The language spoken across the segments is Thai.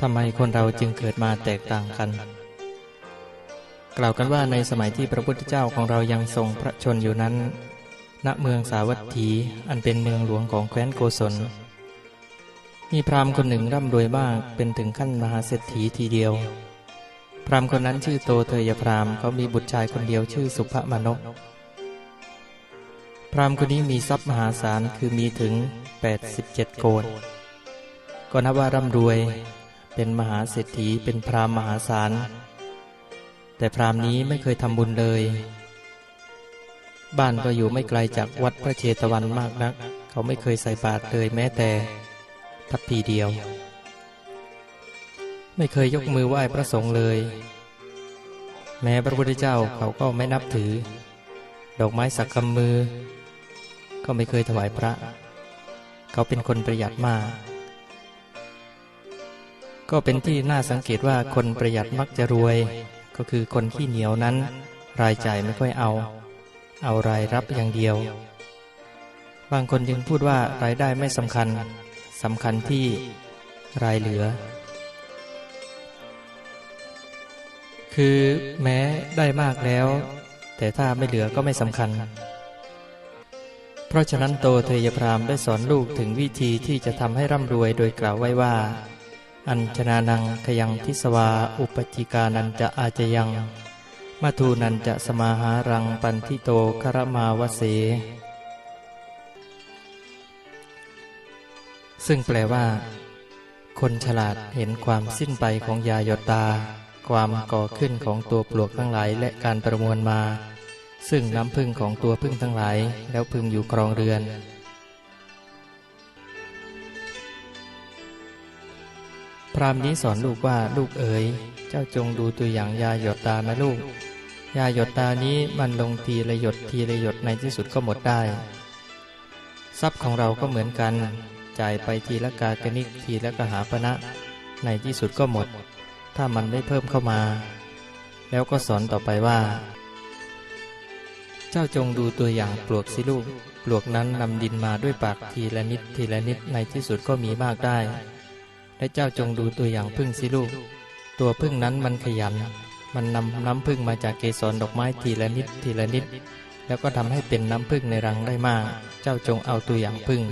ทำไมคนเราจึงเกิดมาแตกต่างกัน กล่าวกันว่าในสมัยที่พระพุทธเจ้าของเรายังทรงพระชนอยู่นั้น ณ เมืองสาวัตถี อันเป็นเมืองหลวงของแคว้นโกศล มีพราหมณ์คนหนึ่งร่ำรวยมากเป็นถึงขั้นมหาเศรษฐีทีเดียว พราหมณ์คนนั้นชื่อโตเทยพราหมณ์เขามีบุตรชายคนเดียวชื่อสุภมนก พราหมณ์คนนี้มีทรัพย์มหาศาลคือมีถึง 87 โกดก็นับว่าร่ำรวย เป็นมหาเศรษฐีเป็นพรามมหาศาล แต่พรามนี้ไม่เคยทำบุญเลย บ้านก็อยู่ไม่ไกลจากวัดพระเชตวันมากนัก เขาไม่เคยใส่บาตรเลยแม้แต่ทัพพีเดียว ไม่เคยยกมือไหว้พระสงฆ์เลย แม้พระพุทธเจ้าเขาก็ไม่นับถือ ดอกไม้สักกำมือ ก็ไม่เคยถวายพระ เขาเป็นคนประหยัดมาก ก็เป็นที่น่าสังเกตว่าคนประหยัดมักจะรวย ก็คือคนขี้เหนียวนั้น รายจ่ายไม่ค่อยเอา เอารายรับอย่างเดียว บางคนจึงพูดว่ารายได้ไม่สำคัญสำคัญที่รายเหลือ คือแม้ได้มากแล้ว แต่ถ้าไม่เหลือก็ไม่สำคัญ เพราะฉะนั้นโตเทยพรามได้สอนลูกถึงวิธีที่จะทำให้ร่ำรวยโดยกล่าวไว้ว่า อัญชนานังขยังทิสวาอุปจิกานันจะอาจยังมาทูนันจะสมาหารังปันทิโตคารมาวเส ซึ่งแปลว่า คนฉลาดเห็นความสิ้นไปของยาหยดตา ความก่อขึ้นของตัวปลวกทั้งหลายและการประมวลมา ซึ่งน้ำพึ่งของตัวพึ่งทั้งหลายแล้วพึ่งอยู่ครองเรือน พรามนี้สอนลูกว่าลูกเอ๋ย เจ้าจงดูตัวอย่างยาหยดตานะลูก ยาหยดตานี้มันลงทีละหยดทีละหยดในที่สุดก็หมดได้ ทรัพย์ของเราก็เหมือนกัน จ่ายไปทีละกากนิกทีละกหาปณะในที่สุดก็หมด ถ้ามันไม่เพิ่มเข้ามา แล้วก็สอนต่อไปว่า เจ้าจงดูตัวอย่างปลวกสิลูก ปลวกนั้นนำดินมาด้วยปากทีละนิดทีละนิดในที่สุดก็มีมากได้ และเจ้าจงดูตัวอย่างพึ่งสิลูก ตัวพึ่งนั้นมันขยัน มันนำน้ำพึ่งมาจากเกสรดอกไม้ทีละนิดทีละนิด แล้วก็ทำให้เป็นน้ำพึ่งในรังได้มาก เจ้าจงเอาตัวอย่างพึ่ง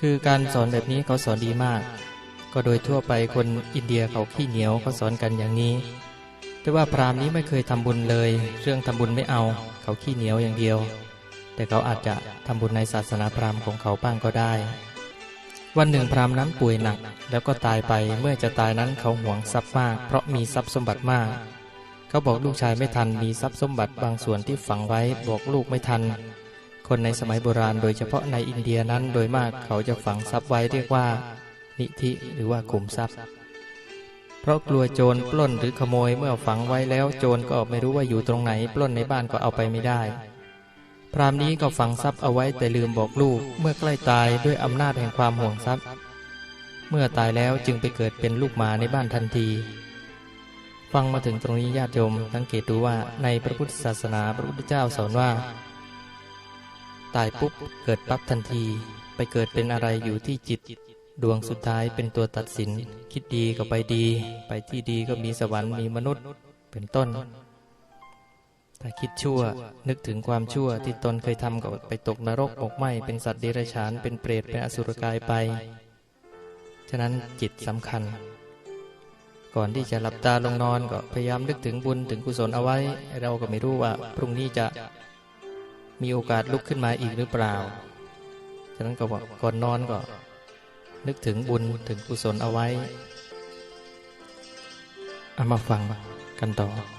คือการสอนแบบนี้เขาสอนดีมาก ก็โดยทั่วไปคนอินเดียเขาขี้เหนียวเขาสอนกันอย่างนี้ แต่ว่าพราหมณ์นี้ไม่เคยทำบุญเลย เรื่องทำบุญไม่เอา เขาขี้เหนียวอย่างเดียว แต่เขาอาจจะทำบุญในศาสนาพราหมณ์ของเขาบ้างก็ได้ วันหนึ่งพราหมณ์นั้นป่วยหนัก แล้วก็ตายไปเมื่อจะตายนั้นเขาหวงทรัพย์มาก เพราะมีทรัพย์สมบัติมาก เขาบอกลูกชายไม่ทันมีทรัพย์สมบัติบางส่วนที่ฝังไว้บอกลูกไม่ทัน คนในสมัยโบราณโดยเฉพาะในอินเดียนั้นโดยมากเขาจะฝังทรัพย์ไว้เรียกว่า นิธิหรือว่าขุมทรัพย์ เพราะกลัวโจรปล้นหรือขโมยเมื่อฝังไว้แล้วโจรก็ไม่รู้ว่าอยู่ตรงไหน ปล้นในบ้านก็เอาไปไม่ได้ พรามนี้ก็ฝังทรัพย์เอาไว้แต่ลืมบอกลูก เมื่อใกล้ตายด้วยอำนาจแห่งความห่วงทรัพย์ เมื่อตายแล้วจึงไปเกิดเป็นลูกหมาในบ้านทันที ฟังมาถึงตรงนี้ญาติโยมสังเกตดูว่าในพระพุทธศาสนาพระพุทธเจ้าสอนว่า ตายปุ๊บเกิดปั๊บทันที ไปเกิดเป็นอะไรอยู่ที่จิต ดวงสุดท้ายเป็นตัวตัดสิน คิดดีก็ไปดี ไปที่ดีก็มีสวรรค์มีมนุษย์ เป็นต้น ถ้าคิดชั่ว นึกถึงความชั่วที่ตนเคยทำก็ไปตกนรกอกไหมเป็นสัตว์เดรัจฉานเป็นเปรตเป็นอสุรกายไป ฉะนั้นจิตสำคัญ ก่อนที่จะหลับตาลงนอนก็พยายามนึกถึงบุญถึงกุศลเอาไว้ เราก็ไม่รู้ว่า พรุ่งนี้จะมีโอกาสลุกขึ้นมาอีกหรือเปล่า ฉะนั้นก็บอกก่อนนอนก็ นึกถึงบุญถึงกุศลเอาไว้เอามาฟังกันต่อ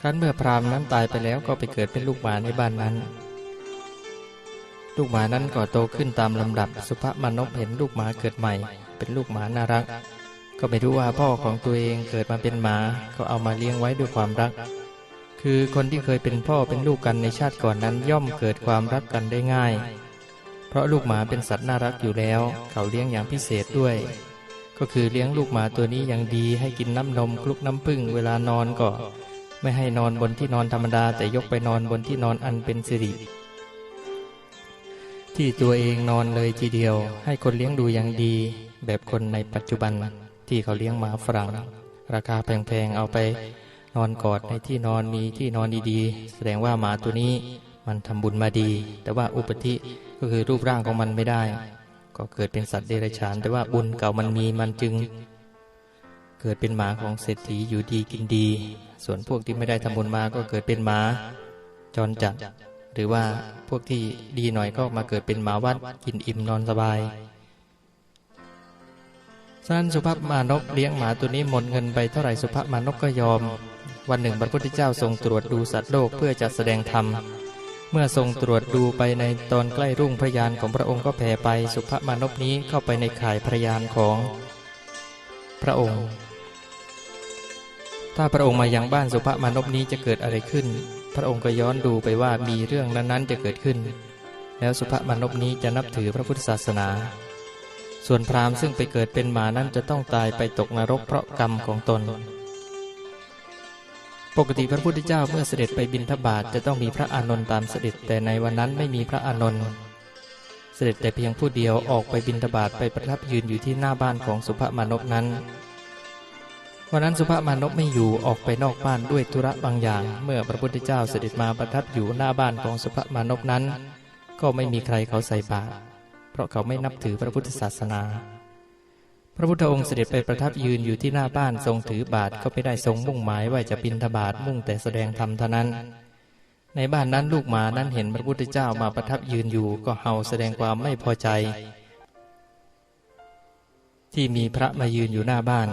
ครั้นเมื่อพราหมณ์นั้นตายไปแล้วก็ไปเกิดเป็นลูกหมาในบ้านนั้น ลูกหมานั้นก็โตขึ้นตามลำดับ สุภมานพเห็นลูกหมาเกิดใหม่ เป็นลูกหมาน่ารัก ก็ไม่รู้ว่าพ่อของตัวเองเกิดมาเป็นหมา ก็เอามาเลี้ยงไว้ด้วยความรัก คือคนที่เคยเป็นพ่อเป็นลูกกันในชาติก่อนนั้นย่อมเกิดความรักกันได้ง่าย เพราะลูกหมาเป็นสัตว์น่ารักอยู่แล้ว เขาเลี้ยงอย่างพิเศษด้วย ก็คือเลี้ยงลูกหมาตัวนี้อย่างดีให้กินน้ำนมคลุกน้ำผึ้งเวลานอนก็ ไม่ให้นอนบนที่นอนธรรมดา แต่ยกไปนอนบนที่นอนอันเป็นสิริ ที่ตัวเองนอนเลยทีเดียว ให้คนเลี้ยงดูอย่างดี แบบคนในปัจจุบันที่เขาเลี้ยงหมาฝรั่ง ราคาแพงๆ เอาไป นอนกอดในที่นอนมีที่นอนดีๆ แสดงว่าหมาตัวนี้มันทำบุญมาดี แต่ว่าอุปธิก็คือรูปร่างของมันไม่ได้ ก็เกิดเป็นสัตว์เดรัจฉาน แต่ว่าบุญเก่ามันมีมันจึง เกิดเป็นหมาของเศรษฐีอยู่ดีกินดี ส่วนพวกที่ไม่ได้ทำบุญมาก็เกิดเป็นหมาจรจัด หรือว่าพวกที่ดีหน่อยก็มาเกิดเป็นหมาวัดกินอิ่มนอนสบายฉะนั้นสุภาพมานพเลี้ยงหมาตัวนี้หมดเงินไปเท่าไหร่สุภาพมานพก็ยอม วันหนึ่งพระพุทธเจ้าทรงตรวจดูสัตว์โลกเพื่อจะแสดงธรรมเมื่อทรงตรวจดูไปในตอนใกล้รุ่งพระยานของพระองค์ก็แผ่ไปสุภมานพนี้เข้าไปในข่ายพระยานของพระองค์ ถ้าพระองค์มายังบ้านสุภมานพนี้จะเกิดอะไรขึ้น พระองค์ก็ย้อนดูไปว่ามีเรื่องนั้นๆจะเกิดขึ้น แล้วสุภมานพนี้จะนับถือพระพุทธศาสนา ส่วนพราหมณ์ซึ่งไปเกิดเป็นหมานั้นจะต้องตายไปตกนรกเพราะกรรมของตน ปกติพระพุทธเจ้าเมื่อเสด็จไปบิณฑบาตจะต้องมีพระอานนท์ตามเสด็จแต่ในวันนั้นไม่มีพระอานนท์เสด็จแต่เพียงผู้เดียวออกไปบิณฑบาตไปประทับยืนอยู่ที่หน้าบ้านของสุภมานพนั้น วันนั้นสุภมานพไม่อยู่ออกไปนอกบ้านด้วยธุระบางอย่าง เมื่อพระพุทธเจ้าเสด็จมาประทับอยู่หน้าบ้านของสุภมานพนั้น ก็ไม่มีใครเขาใส่บาตรเพราะเขาไม่นับถือพระพุทธศาสนา พระพุทธองค์เสด็จไปประทับยืนอยู่ที่หน้าบ้านทรงถือบาทก็ไม่ได้ทรงมุ่งหมายว่าจะบินทบาทมุ่งแต่แสดงธรรมเท่านั้น ในบ้านนั้นลูกหมานั้นเห็นพระพุทธเจ้ามาประทับยืนอยู่ก็เห่าแสดงความไม่พอใจ ที่มีพระมายืนอยู่หน้าบ้าน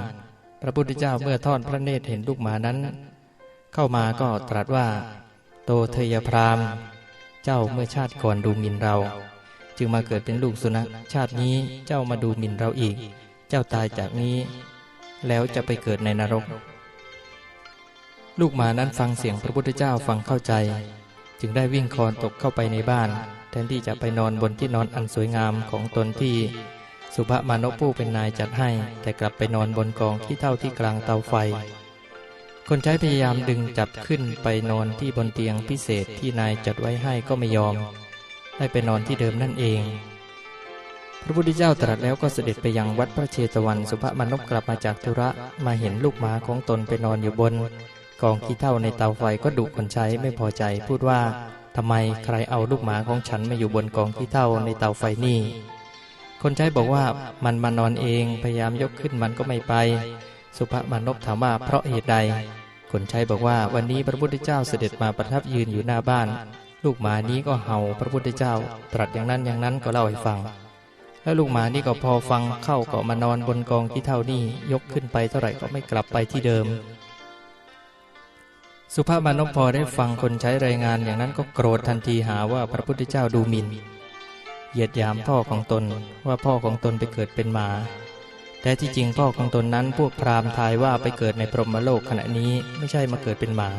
พระพุทธเจ้าเมื่อทอดพระเนตรเห็นลูกหมานั้น เข้ามาก็ตรัสว่า โตเทยพรามเจ้าเมื่อชาติก่อนดูหมิ่นเรา จึงมาเกิดเป็นลูกสุนัขชาตินี้เจ้ามาดูหมิ่นเราอีก เจ้าตายจากนี้ แล้วจะไปเกิดในนรก ลูกหมานั้นฟังเสียงพระพุทธเจ้าฟังเข้าใจ จึงได้วิ่งคลอนตกเข้าไปในบ้าน แทนที่จะไปนอนบนที่นอนอันสวยงามของตนที่ สุภมานพผู้เป็นนายจัดให้ แต่กลับไปนอนบนกองที่เท่าที่กลางเตาไฟ คนใช้พยายามดึงจับขึ้นไปนอนที่บนเตียงพิเศษที่นายจัดไว้ให้ก็ไม่ยอม ได้ไปนอนที่เดิมนั่นเอง พระพุทธเจ้าตรัสแล้วก็เสด็จไปยังวัดพระเชตวัน สุภมานพกลับมาจากธุระมาเห็นลูกหมาของตนไปนอนอยู่บน กองขี้เท่าในเตาไฟก็ดุคนใช้ไม่พอใจพูดว่าทำไมใครเอาลูกหมาของฉันมาอยู่บนกองขี้เท่าในเตาไฟนี่ คนใช้บอกว่ามันมานอนเองพยายามยกขึ้นมันก็ไม่ไป สุภมานพถามว่าเพราะเหตุใด คนใช้บอกว่าวันนี้พระพุทธเจ้าเสด็จมาประทับยืนอยู่หน้าบ้าน ลูกหมานี้ก็เห่าพระพุทธเจ้า ตรัสอย่างนั้นอย่างนั้นก็เล่าให้ฟัง แล้วลูกหมานี่ก็พอฟังเข้าก็มานอนบนกองที่เท่านี้ยกขึ้นไปเท่าไหร่ก็ไม่กลับไปที่เดิม สุภาพมานพพอได้ฟังคนใช้รายงานอย่างนั้นก็โกรธทันทีหาว่าพระพุทธเจ้าดูหมิน่น เหยียดยามพ่อของตนว่าพ่อของตนไปเกิดเป็นหมาแต่ที่จริงพ่อของตนนั้นพวกพราหมณ์ทายว่าไปเกิดในพรหมโลกขณะนี้ไม่ใช่มาเกิดเป็นหมา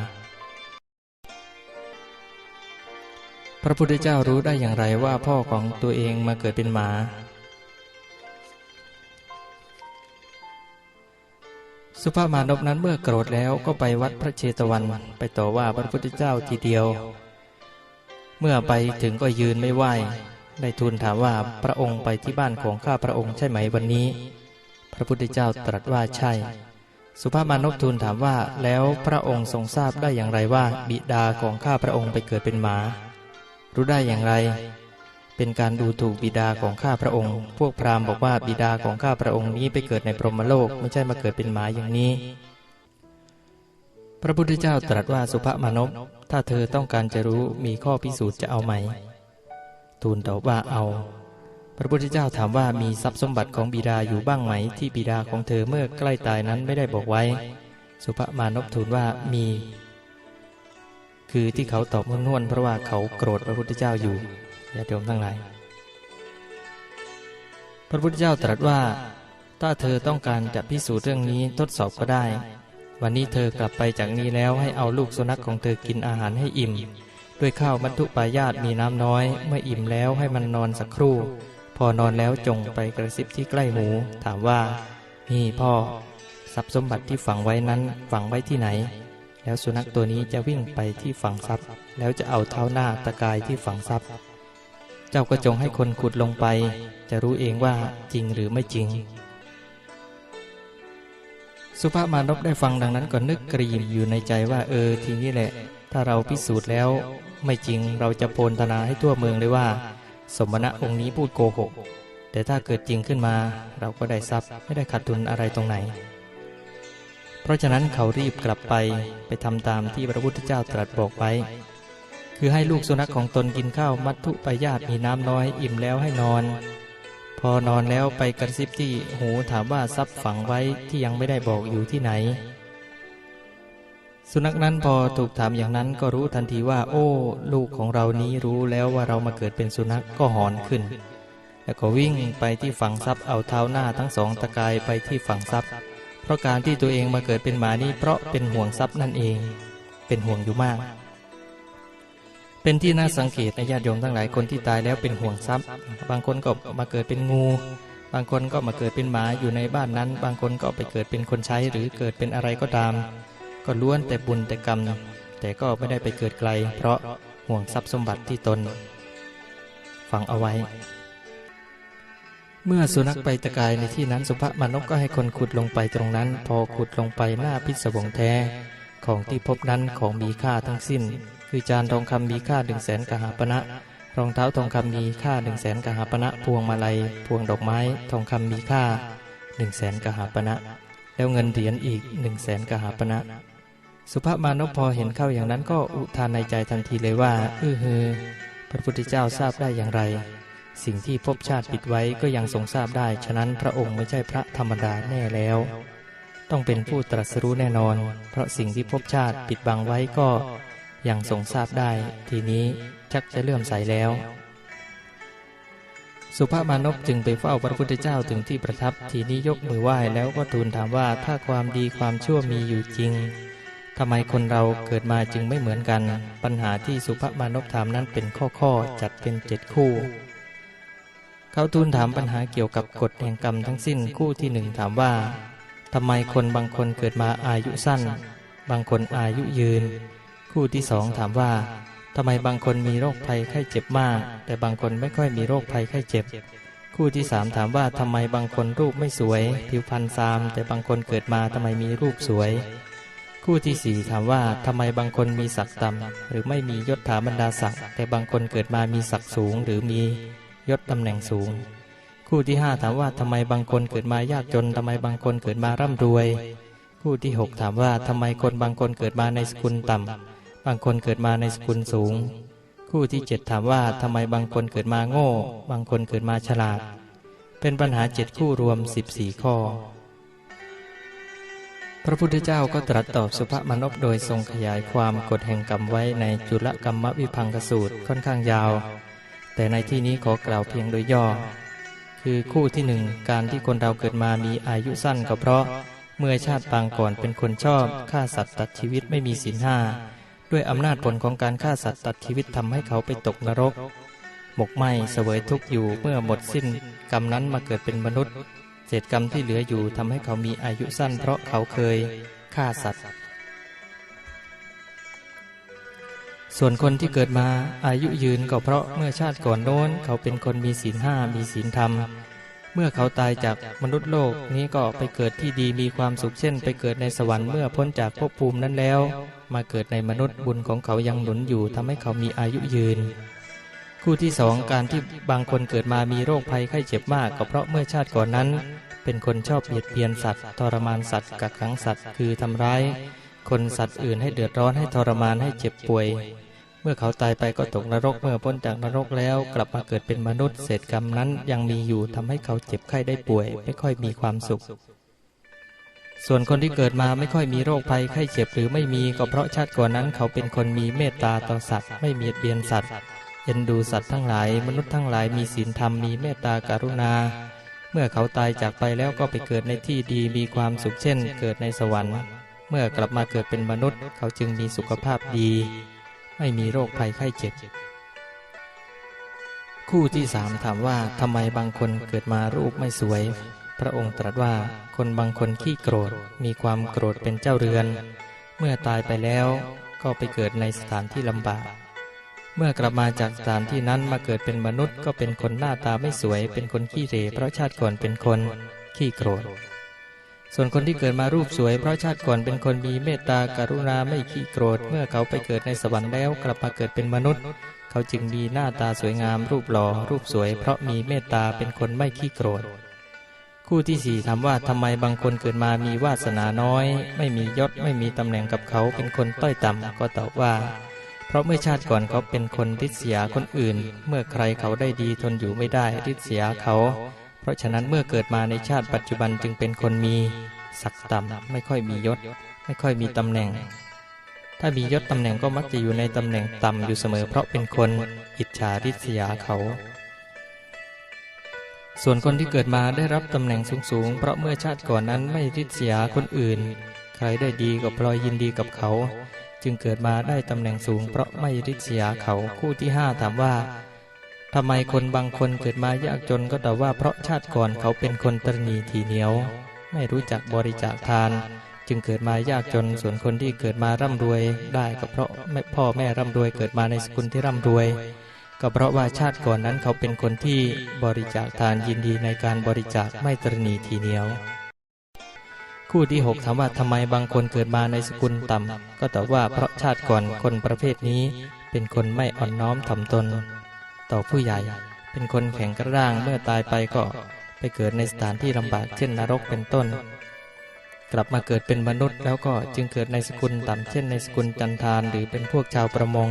พระพุทธเจ้ารู้ได้อย่างไรว่าพ่อของตัวเองมาเกิดเป็นหมา สุภาพมานพนั้นเมื่อโกรธแล้วก็ไปวัดพระเชตวันไปต่อว่าพระพุทธเจ้าทีเดียว เมื่อไปถึงก็ยืนไม่ไหว ได้ทูลถามว่าพระองค์ไปที่บ้านของข้าพระองค์ใช่ไหมวันนี้ พระพุทธเจ้าตรัสว่าใช่ สุภาพมานพทูลถามว่าแล้วพระองค์ทรงทราบได้อย่างไรว่า บิดาของข้าพระองค์ไปเกิดเป็นหมา รู้ได้อย่างไร เป็นการดูถูกบิดาของข้าพระองค์ พวกพราหมณ์บอกว่าบิดาของข้าพระองค์นี้ไปเกิดในพรหมโลกไม่ใช่มาเกิดเป็นหมาอย่างนี้ พระพุทธเจ้าตรัสว่าสุภาพมานพถ้าเธอต้องการจะรู้มีข้อพิสูจน์จะเอาไหม ทูลตอบว่าเอา พระพุทธเจ้าถามว่ามีทรัพย์สมบัติของบิดาอยู่บ้างไหม ที่บิดาของเธอเมื่อใกล้ตายนั้นไม่ได้บอกไว้ สุภมานพทูลว่ามี คือที่เขาตอบนุ่นๆเพราะว่าเขาโกรธพระพุทธเจ้าอยู่ญาติโยมทั้งหลายพระพุทธเจ้าตรัสว่า ถ้าเธอต้องการจะพิสูจน์เรื่องนี้ทดสอบก็ได้ วันนี้เธอกลับไปจากนี้แล้วให้เอาลูกสุนัขของเธอกินอาหารให้อิ่ม ด้วยข้าวมัทุปายาตมีน้ำน้อย เมื่ออิ่มแล้วให้มันนอนสักครู่ พอนอนแล้วจงไปกระซิบที่ใกล้หู ถามว่านี่พ่อ ทรัพย์สมบัติที่ฝังไว้นั้นฝังไว้ที่ไหน แล้วสุนัขตัวนี้จะวิ่งไปที่ฝังทรัพย์ แล้วจะเอาเท้าหน้าตะกายที่ฝังทรัพย์ เจ้าก็จงให้คนขุดลงไป จะรู้เองว่าจริงหรือไม่จริง สุภาพมานพได้ฟังดังนั้นก็นึกกรีมอยู่ในใจว่าเออทีนี้แหละ ถ้าเราพิสูจน์แล้ว ไม่จริงเราจะโพลธนาให้ทั่วเมืองเลยว่า สมณะองค์นี้พูดโกหก แต่ถ้าเกิดจริงขึ้นมา เราก็ได้ทรัพย์ไม่ได้ขาดทุนอะไรตรงไหน เพราะฉะนั้นเขารีบกลับไปไปทำตามที่พระพุทธเจ้าตรัสบอกไว้ คือให้ลูกสุนัขของตนกินข้าวมัทธุปยาตมีน้ำน้อยอิ่มแล้วให้นอน พอนอนแล้วไปกระซิบที่หูถามว่าทรัพย์ฝังไว้ที่ยังไม่ได้บอกอยู่ที่ไหน สุนัขนั้นพอถูกถามอย่างนั้นก็รู้ทันทีว่า โอ้ ลูกของเรานี้รู้แล้วว่าเรามาเกิดเป็นสุนัขก็หอนขึ้น แล้วก็วิ่งไปที่ฝั่งทรัพย์เอาเท้าหน้าทั้งสองตะกายไปที่ฝั่งทรัพย์ เพราะการที่ตัวเองมาเกิดเป็นหมานี้เพราะเป็นห่วงทรัพย์นั่นเอง เป็นห่วงอยู่มาก เป็นที่น่าสังเกตในญาติโยมทั้งหลายคนที่ตายแล้วเป็นห่วงทรัพย์ บางคนก็มาเกิดเป็นงูบางคนก็มาเกิดเป็นหมาอยู่ในบ้านนั้น บางคนก็ไปเกิดเป็นคนใช้หรือเกิดเป็นอะไรก็ตาม ก็ล้วนแต่บุญแต่กรรม แต่ก็ไม่ได้ไปเกิดไกล เพราะห่วงทรัพย์สมบัติที่ตน ฝังเอาไว้ เมื่อสุนัขไปตะกายในที่นั้นสุภมานพก็ให้คนขุดลงไปตรงนั้น พอขุดลงไปหน้าพิศวงแท้ ของที่พบนั้นของมีค่าทั้งสิ้น คือจานทองคำมีค่าหนึ่งแสนกหาปณะรองเท้าทองคำมีค่าหนึ่งแสนกหาปณะพวงมาลัย พวงดอกไม้ทองคำมีค่าหนึ่งแสนกหาปณะแล้วเงินเหรียญอีกหนึ่งแสนกหาปณะ สุภมานพพอเห็นเข้าอย่างนั้นก็อุทานในใจทันทีเลยว่าเออเฮอพระพุทธเจ้าทราบได้อย่างไร สิ่งที่ภพชาติปิดไว้ก็ยังทรงทราบได้ ฉะนั้นพระองค์ไม่ใช่พระธรรมดาแน่แล้ว ต้องเป็นผู้ตรัสรู้แน่นอน เพราะสิ่งที่ภพชาติปิดบังไว้ก็ยังทรงทราบได้ ทีนี้ชักจะเลื่อมใสแล้ว สุภาพมานพจึงไปเฝ้าพระพุทธเจ้าถึงที่ประทับ ทีนี้ยกมือไหว้แล้วก็ทูลถามว่าถ้าความดีความชั่วมีอยู่จริง ทำไมคนเราเกิดมาจึงไม่เหมือนกัน ปัญหาที่สุภมานพถามนั้นเป็นข้อข้อจัดเป็นเจ็ดคู่ เขาทูลถามปัญหาเกี่ยวกับกฎแห่งกรรมทั้งสิ้นคู่ที่หนึ่งถามว่าทำไมคนบางคนเกิดมาอายุสั้น บางคนอายุยืน คู่ที่สองถามว่าทำไมบางคนมีโรคภัยไข้เจ็บมาก แต่บางคนไม่ค่อยมีโรคภัยไข้เจ็บ คู่ที่สามถามว่าทำไมบางคนรูปไม่สวย ผิวพรรณซาม แต่บางคนเกิดมาทำไมมีรูปสวย คู่ที่สี่ถามว่าทำไมบางคนมีศักดิ์ต่ำหรือไม่มียศถาบรรดาศักดิ์แต่บางคนเกิดมามีศักดิ์สูง หรือมียศตำแหน่งสูง คู่ที่ห้าถามว่าทำไมบางคนเกิดมายากจนทำไมบางคนเกิดมาร่ำรวย คู่ที่หกถามว่าทำไมคนบางคนเกิดมาในสกุลต่ำบางคนเกิดมาในสกุลสูง คู่ที่เจ็ดถามว่าทำไมบางคนเกิดมาโง่ บางคนเกิดมาฉลาด เป็นปัญหาเจ็ดคู่รวมสิบสี่ข้อ พระพุทธเจ้าก็ตรัสตอบสุภมนพโดยทรงขยายความกฎแห่งกรรมไว้ในจุลกรรมวิพังกสูตรค่อนข้างยาว แต่ในที่นี้ขอกล่าวเพียงโดยย่อ คือคู่ที่หนึ่งการที่คนเราเกิดมามีอายุสั้นก็เพราะ เมื่อชาติปางก่อนเป็นคนชอบฆ่าสัตว์ตัดชีวิตไม่มีศีลห้าด้วยอำนาจผลของการฆ่าสัตว์ตัดชีวิตทำให้เขาไปตกนรก หมกไหมเสวยทุกข์อยู่เมื่อหมดสิ้นกรรมนั้นมาเกิดเป็นมนุษย์ ศษกรรมที่เหลืออยู่ทำให้เขามีอายุสั้นเพราะเขาเคยฆ่าสัตว์ ส่วนคนที่เกิดมาอายุยืนก็เพราะเมื่อชาติก่อนโน้น เขาเป็นคนมีศีลห้ามีศีลธรรม เมื่อเขาตายจากมนุษย์โลกนี้ก็ไปเกิดที่ดีมีความสุขเช่น ไปเกิดในสวรรค์เมื่อพ้นจากภพภูมินั้นแล้ว มาเกิดในมนุษย์บุญของเขายังหนุนอยู่ทำให้เขามีอายุยืน คู่ที่สองการที่บางคนเกิดมามีโรคภัยไข้เจ็บมาก ก็เพราะเมื่อชาติก่อนนั้น เป็นคนชอบเบียดเบียนสัตว์ ทรมานสัตว์กักขังสัตว์ คือทำร้าย คนสัตว์อื่นให้เดือดร้อนให้ทรมานให้เจ็บป่วย เมื่อเขาตายไปก็ตกนรกเมื่อพ้นจากนรกแล้ว กลับมาเกิดเป็นมนุษย์เศษกรรมนั้นยังมีอยู่ทำให้เขาเจ็บไข้ได้ป่วย ไม่ค่อยมีความสุข ส่วนคนที่เกิดมาไม่ค่อยมีโรคภัยไข้เจ็บหรือไม่มีก็เพราะชาติก่อนนั้น เขาเป็นคนมีเมตตาต่อสัตว์ ไม่เบียดเบียนสัตว์ เอ็นดูสัตว์ทั้งหลาย มนุษย์ทั้งหลายมีศีลธรรมมีเมตตากรุณา เมื่อเขาตายจากไปแล้วก็ไปเกิดในที่ดีมีความสุขเช่น เกิดในสวรรค์ เมื่อกลับมาเกิดเป็นมนุษย์ เขาจึงมีสุขภาพดี ไม่มีโรคภัยไข้เจ็บ คู่ที่สามถามว่าทำไมบางคนเกิดมารูปไม่สวย พระองค์ตรัสว่าคนบางคนขี้โกรธ มีความโกรธเป็นเจ้าเรือน เมื่อตายไปแล้วก็ไปเกิดในสถานที่ลำบาก เมื่อกลับมาจากสถานที่นั้นมาเกิดเป็นมนุษย์ก็เป็นคนหน้าตาไม่สวย เป็นคนขี้เหร่เพราะชาติก่อนเป็นคนขี้โกรธ ส่วนคนที่เกิดมารูปสวย เพราะชาติก่อนเป็นคนมีเมตตากรุณาไม่ขี้โกรธ เมื่อเขาไปเกิดในสวรรค์แล้วกลับมาเกิดเป็นมนุษย์ เขาจึงมีหน้าตาสวยงาม รูปหล่อรูปสวย เพราะมีเมตตาเป็นคนไม่ขี้โกรธ คู่ที่สี่ถามว่าทำไมบางคนเกิดมามีวาสนาน้อย ไม่มียศไม่มีตำแหน่งกับเขาเป็นคนต้อยต่ำก็ตอบว่า เพราะเมื่อชาติก่อนเขาเป็นคนริษยาคนอื่น เมื่อใครเขาได้ดีทนอยู่ไม่ได้ริษยาเขา เพราะฉะนั้นเมื่อเกิดมาในชาติปัจจุบันจึงเป็นคนมีศักดิ์ต่ำไม่ค่อยมียศ ไม่ค่อยมีตำแหน่ง ถ้ามียศตำแหน่งก็มักจะอยู่ในตำแหน่งต่ำอยู่เสมอ เพราะเป็นคนอิจฉาริษยาเขา ส่วนคนที่เกิดมาได้รับตำแหน่งสูงๆ เพราะเมื่อชาติก่อนนั้นไม่ริษยาคนอื่น ใครได้ดีก็พลอยยินดีกับเขา จึงเกิดมาได้ตำแหน่งสูง เพราะไม่ริษยาเขาคู่ที่ห้าถามว่าทำไมคนบางคนเกิดมายากจนก็ตอบว่าเพราะชาติก่อนเขาเป็นคนตรณีทีเหนียว ไม่รู้จักบริจาคทาน จึงเกิดมายากจนส่วนคนที่เกิดมาร่ำรวยได้ก็เพราะแม่พ่อแม่ร่ำรวยเกิดมาในสกุลที่ร่ำรวย ก็เพราะว่าชาติก่อนนั้นเขาเป็นคนที่บริจาคทานยินดีในการบริจาคไม่ตรณีทีเหนียว คู่ที่หกถามว่าทำไมบางคนเกิดมาในสกุลต่ำก็ตอบว่าเพราะชาติก่อนคนประเภทนี้ เป็นคนไม่อ่อนน้อมถ่อมตน ต่อผู้ใหญ่ เป็นคนแข็งกระด้างเมื่อตายไปก็ไปเกิดในสถานที่ลำบากเช่นนรกเป็นต้น กลับมาเกิดเป็นมนุษย์แล้วก็จึงเกิดในสกุลต่ำเช่นในสกุลจันทานหรือเป็นพวกชาวประมง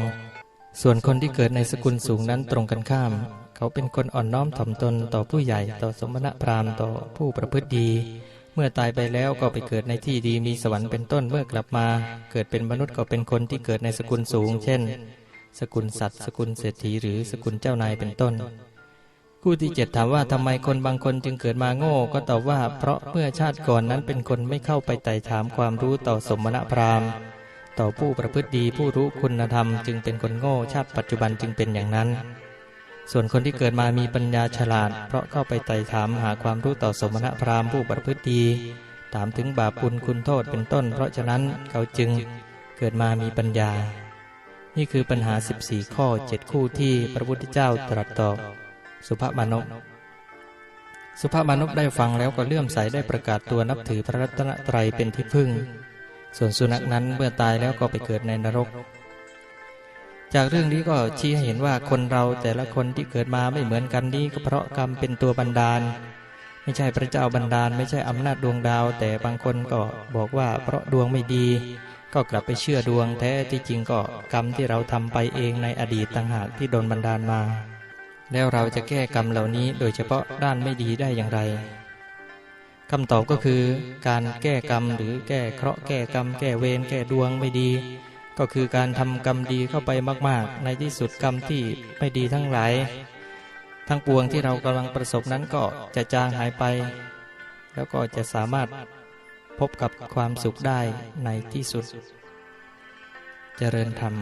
ส่วนคนที่เกิดในสกุลสูงนั้นตรงกันข้าม เขาเป็นคนอ่อนน้อมถ่อมตนต่อผู้ใหญ่ต่อสมณพราหมณ์ต่อผู้ประพฤติดี เมื่อตายไปแล้วก็ไปเกิดในที่ดีมีสวรรค์เป็นต้นเมื่อกลับมา เกิดเป็นมนุษย์ก็เป็นคนที่เกิดในสกุลสูง เช่น สกุลสัตว์ สกุลเศรษฐีหรือสกุลเจ้านายเป็นต้นคู่ที่เจ็ดถามว่าทำไมคนบางคนจึงเกิดมาโง่ ก็ตอบว่า เพราะเมื่อชาติก่อนนั้นเป็นคนไม่เข้าไปไต่ถามความรู้ต่อสมณพราหมณ์ ต่อผู้ประพฤติดีผู้รู้คุณธรรม จึงเป็นคนโง่ชาติปัจจุบันจึงเป็นอย่างนั้น ส่วนคนที่เกิดมามีปัญญาฉลาด เพราะเข้าไปไต่ถามหาความรู้ต่อสมณพราหมณ์ผู้ประพฤติดีถามถึงบาปบุญคุณโทษเป็นต้น เพราะฉะนั้นเขาจึงเกิดมามีปัญญา นี่คือปัญหา 14 ข้อ 7 คู่ที่พระพุทธเจ้าตรัสตอบสุภาพมานพสุภาพมานพได้ฟังแล้วก็เลื่อมใสได้ประกาศตัวนับถือพระรัตนตรัยเป็นที่พึ่ง ส่วนสุนัขนั้นเมื่อตายแล้วก็ไปเกิดในนรก จากเรื่องนี้ก็ชี้ให้เห็นว่าคนเราแต่ละคนที่เกิดมาไม่เหมือนกันนี้ก็เพราะกรรมเป็นตัวบันดาล ไม่ใช่พระเจ้าบันดาล ไม่ใช่อำนาจดวงดาว แต่บางคนก็บอกว่าเพราะดวงไม่ดี ก็กลับไปเชื่อดวงแท้ที่จริงก็กรรมที่เราทำไปเองในอดีตต่างหากที่โดนบันดาลมา แล้วเราจะแก้กรรมเหล่านี้โดยเฉพาะด้านไม่ดีได้อย่างไรคำตอบก็คือการแก้กรรมหรือแก้เคราะห์แก้กรรม แก้เวรแก้ดวงไม่ดี ก็คือการทำกรรมดีเข้าไปมาก ๆ ในที่สุดกรรมที่ไม่ดีทั้งหลาย ทั้งปวงที่เรากำลังประสบนั้นก็จะจางหายไป แล้วก็จะสามารถพบกับความสุขได้ในที่สุด เจริญธรรม